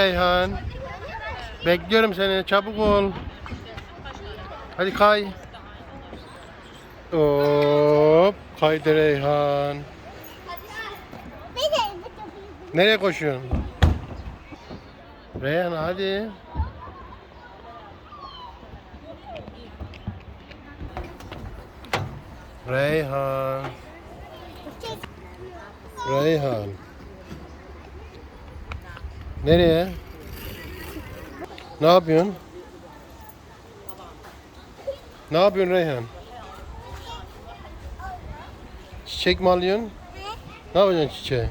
Reyhan. Bekliyorum seni. Çabuk ol. Hadi kay. Hop. Kaydı Reyhan. Nereye koşuyorsun? Reyhan hadi. Reyhan. Reyhan. Nereye? Ne yapıyorsun? Ne yapıyorsun Reyhan? Çiçek mi alıyorsun? Ne yapacaksın çiçeği?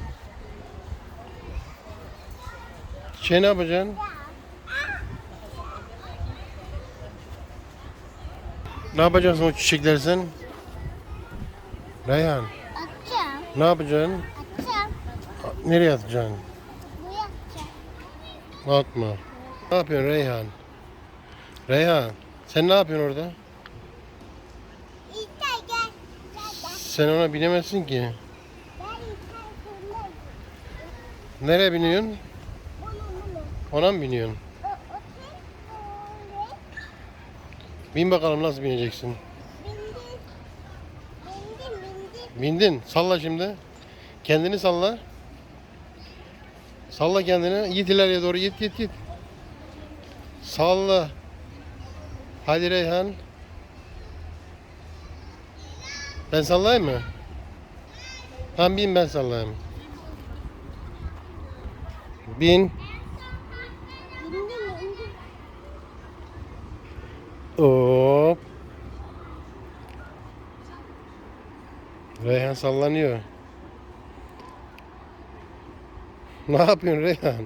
Çiçeği ne yapacaksın? Ne yapacaksın o çiçekleri sen? Reyhan, Atacağım. ne yapacaksın? Atacağım. Nereye atacaksın? Atma. Ne yapıyorsun Reyhan? Reyhan, sen ne yapıyorsun orada? Sen ona binemezsin ki. Nereye biniyorsun? Ona mı biniyorsun? Bin bakalım nasıl bineceksin. Bindin. Salla şimdi. Kendini salla. Salla kendini. Git ileriye doğru git git git. Salla. Hadi Reyhan. Ben sallayayım mı? Tamam bin ben sallayayım. Bin. Hop. Reyhan sallanıyor. Ne yapıyorsun Reyhan?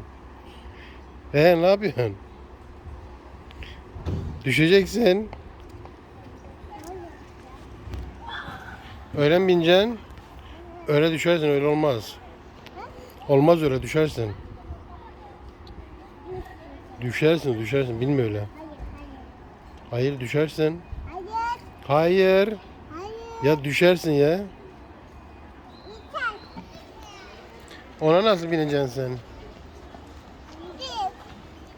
Reyhan ne yapıyorsun? Düşeceksin. Öyle mi bineceksin? Öyle düşersin öyle olmaz. Olmaz öyle düşersin. Düşersin düşersin bilme öyle. Hayır düşersin. Hayır. Hayır. Ya düşersin ya. Ona nasıl bineceksin sen?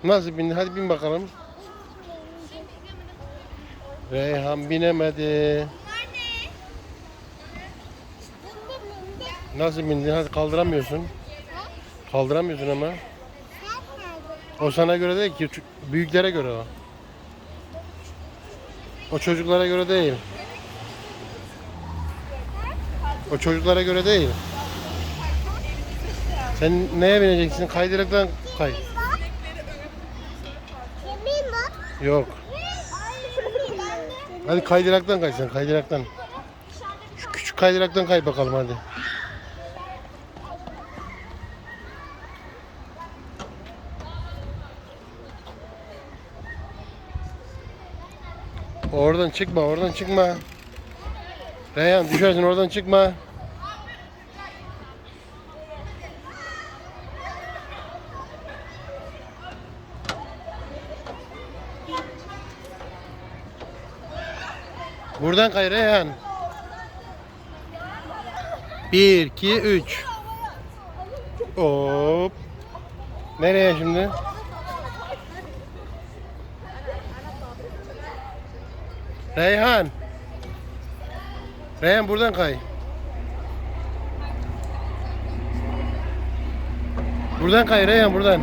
Nasıl bindin? Hadi bin bakalım. Reyhan binemedi. Nasıl bindin? Hadi kaldıramıyorsun. Kaldıramıyorsun ama. O sana göre değil ki. Büyüklere göre o. O çocuklara göre değil. O çocuklara göre değil. Sen neye bineceksin? Kaydıraktan kay. Yok. Hadi kaydıraktan kay sen kaydıraktan. Şu küçük kaydıraktan kay bakalım hadi. Oradan çıkma, oradan çıkma. Reyhan düşersin oradan çıkma. Buradan kay Reyhan. 1 2 3. Hop. Nereye şimdi? Reyhan. Reyhan buradan kay. Buradan kay Reyhan buradan.